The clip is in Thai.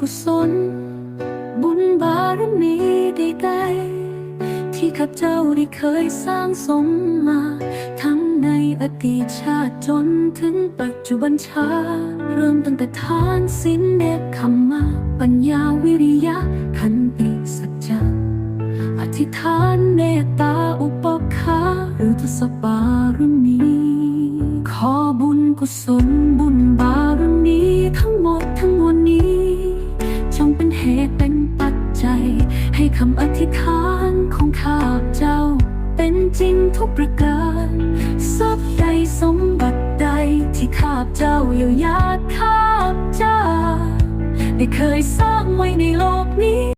กุศล บุญบารมีใดๆที่ข้าเจ้าได้เคยสร้างสมมา ทั้งในอดีตชาติจนถึงปัจจุบันชา เริ่มตั้งแต่ทานสินเนคขมมาปัญญาวิริยะขันติสัจจะอธิษฐานเมตตาอุปกขาหรือทศบารมีขอบุญกุศลบุญบา ให้คำอธิษฐานของข้าเจ้า เป็นจริงทุกประการทรัพย์ใดสมบัติใดที่ข้าเจ้าอยู่ยาข้าเจ้า ได้เคยสร้างไว้ในโลกนี้